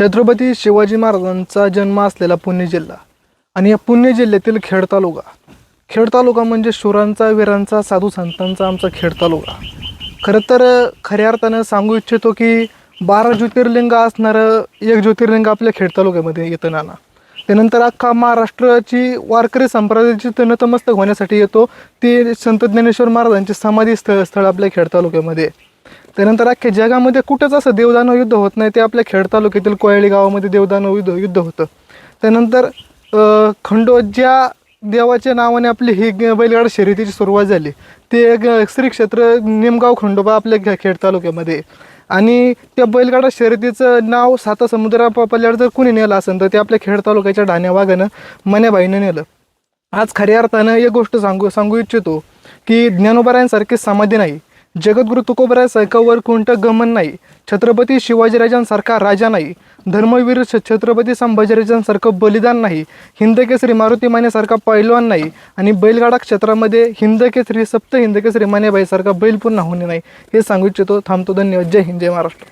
छत्रपती शिवाजी महाराजांचा जन्म असलेला पुणे जिल्हा आणि या पुणे जिल्ह्यातील खेड तालुका. खेड तालुका म्हणजे शूरांचा वीरांचा साधू संतांचा आमचा खेड तालुका. खरं तर खऱ्या अर्थानं सांगू इच्छितो की बारा ज्योतिर्लिंग असणारं एक ज्योतिर्लिंग आपल्या खेड तालुक्यामध्ये येतं नाना. त्यानंतर अख्खा महाराष्ट्राची वारकरी संप्रदायाची तर नतमस्तक होण्यासाठी येतो. ते संत ज्ञानेश्वर महाराजांचे समाधी स्थळ स्थळ आपल्या खेड तालुक्यामध्ये. आहे. त्यानंतर अख्ख्या जगामध्ये कुठंच असं देवदानव युद्ध होत नाही. ते आपल्या खेड तालुक्यातील कोयळी गावामध्ये देवदानव युद्ध युद्ध होतं. त्यानंतर खंडोज्या देवाच्या नावाने आपली ही बैलगाडा शर्यतीची सुरुवात झाली. ते एक श्री क्षेत्र निमगाव खंडोबा आपल्या खे- खेड तालुक्यामध्ये. आणि त्या बैलगाडा शर्यतीचं नाव साता समुद्रा पल्यावर जर कुणी नेलं असेल तर ते आपल्या खेड तालुक्याच्या ढाण्या वाघानं मन्याबाईनं नेलं. आज खऱ्या अर्थानं एक गोष्ट सांगू सांगू इच्छितो की ज्ञानोबरायांसारखी समाधी नाही. जगद्गुरु तुकोबराय वर कोणतं गमन नाही. छत्रपती शिवाजीराजांसारखा राजा नाही. धर्मवीर छत्रपती संभाजीराजांसारखं बलिदान नाही. हिंदकेसरी मारुती मानेसारखा पैलवान नाही. आणि बैलगाडा क्षेत्रामध्ये हिंदकेसरी सप्त हिंदकेसरी मानेबाईसारखा बैल पूर्ण होणे नाही. हे सांगू इच्छितो थांबतो धन्यवाद. जय हिंद जय महाराष्ट्र.